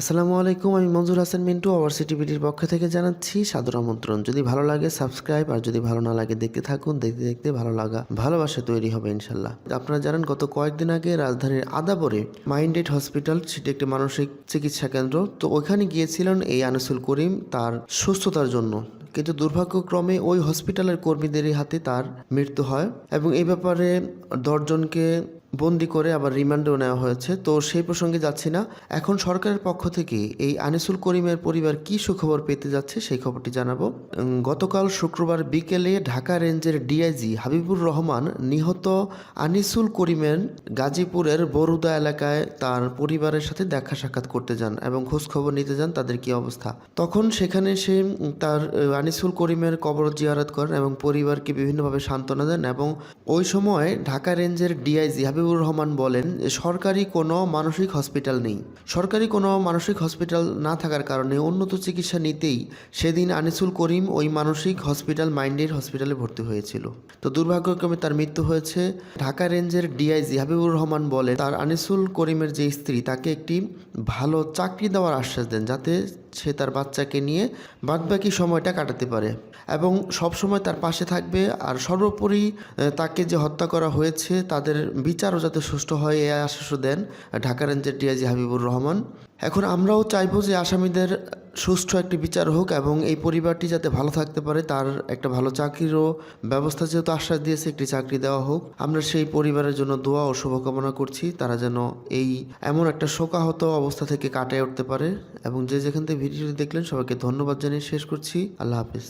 আসসালামু আলাইকুম, আমি মঞ্জুর হাসান মিন্টু আওয়ার সিটি বিটির পক্ষ থেকে জানাচ্ছি সাদর আমন্ত্রণ। যদি ভালো লাগে, সাবস্ক্রাইব, আর যদি ভালো না লাগে, দেখতে থাকুন, দেখতে দেখতে ভালো লাগা, ভালোবাসা তৈরি হবে, ইনশাল্লাহ। আপনারা জানেন, গত কয়েকদিন আগে রাজধানীর আদাবরে মাইন্ডেড হসপিটাল, সেটি একটি মানসিক চিকিৎসা কেন্দ্র, তো ওখানে গিয়েছিলেন এই আনিসুল করিম তার সুস্থতার জন্য। কিন্তু দুর্ভাগ্যক্রমে ওই হসপিটালের কর্মীদেরই হাতে তার মৃত্যু হয় এবং এই ব্যাপারে দশজনকে বন্দি করে আবার রিমান্ডেও নেওয়া হয়েছে। তো সেই প্রসঙ্গে যাচ্ছি না। এখন সরকারের পক্ষ থেকে এই আনিসুল করিমের পরিবার কি সুখবর পেতে যাচ্ছে সেই খবরটি জানাব। গতকাল শুক্রবার বিকেলে ঢাকা রেঞ্জের ডিআইজি হাবিবুর রহমান নিহত আনিসুল করিমের গাজীপুরের বরুদা এলাকায় তার পরিবারের সাথে দেখা সাক্ষাৎ করতে যান এবং খোঁজ খবর নিতে যান তাদের কি অবস্থা। তখন সেখানে সে তার আনিসুল করিমের কবর জিয়ারত করেন এবং পরিবারকে বিভিন্নভাবে সান্ত্বনা দেন এবং ওই সময় ঢাকা রেঞ্জের ডিআইজি হাবিবুর রহমান বলেন, সরকারি কোনো মানসিক হসপিটাল নেই। সরকারি কোনো মানসিক হসপিটাল না থাকার কারণে উন্নত চিকিৎসা নিতেই সেদিন আনিসুল করিম ওই মানসিক হসপিটাল মাইন্ডের হসপিটালে ভর্তি হয়েছিল। তো দুর্ভাগ্যক্রমে তার মৃত্যু হয়েছে ঢাকা রেঞ্জের ডিআইজি হাবিবুর রহমান বলে তার আনিসুল করিমের যে স্ত্রী, তাকে একটি ভালো চাকরি দেওয়ার আশ্বাস দেন যাতে সে তার বাচ্চাকে নিয়ে বাদবাকি সময়টা কাটাতে পারে এবং সবসময় তার পাশে থাকবে আর সর্বোপরি তাকে যে হত্যা করা হয়েছে তাদের বিচারও যাতে সুষ্ঠু হয় এ আশ্বাসও দেন ঢাকা রেঞ্জের ডিআইজি হাবিবুর রহমান। এখন আমরাও চাইব যে আসামিদের সুষ্ঠু একটি বিচার হোক এবং এই পরিবারটি যাতে ভালো থাকতে পারে, তার একটা ভালো চাকরিরও ব্যবস্থা যেহেতু আশ্বাস দিয়েছে, একটি চাকরি দেওয়া হোক। আমরা সেই পরিবারের জন্য দোয়া ও শুভকামনা করছি, তারা যেন এই এমন একটা শোকাহত অবস্থা থেকে কাটিয়ে উঠতে পারে। এবং যে যেখান থেকে ভিডিওটি দেখলেন, সবাইকে ধন্যবাদ জানিয়ে শেষ করছি। আল্লাহ হাফিজ।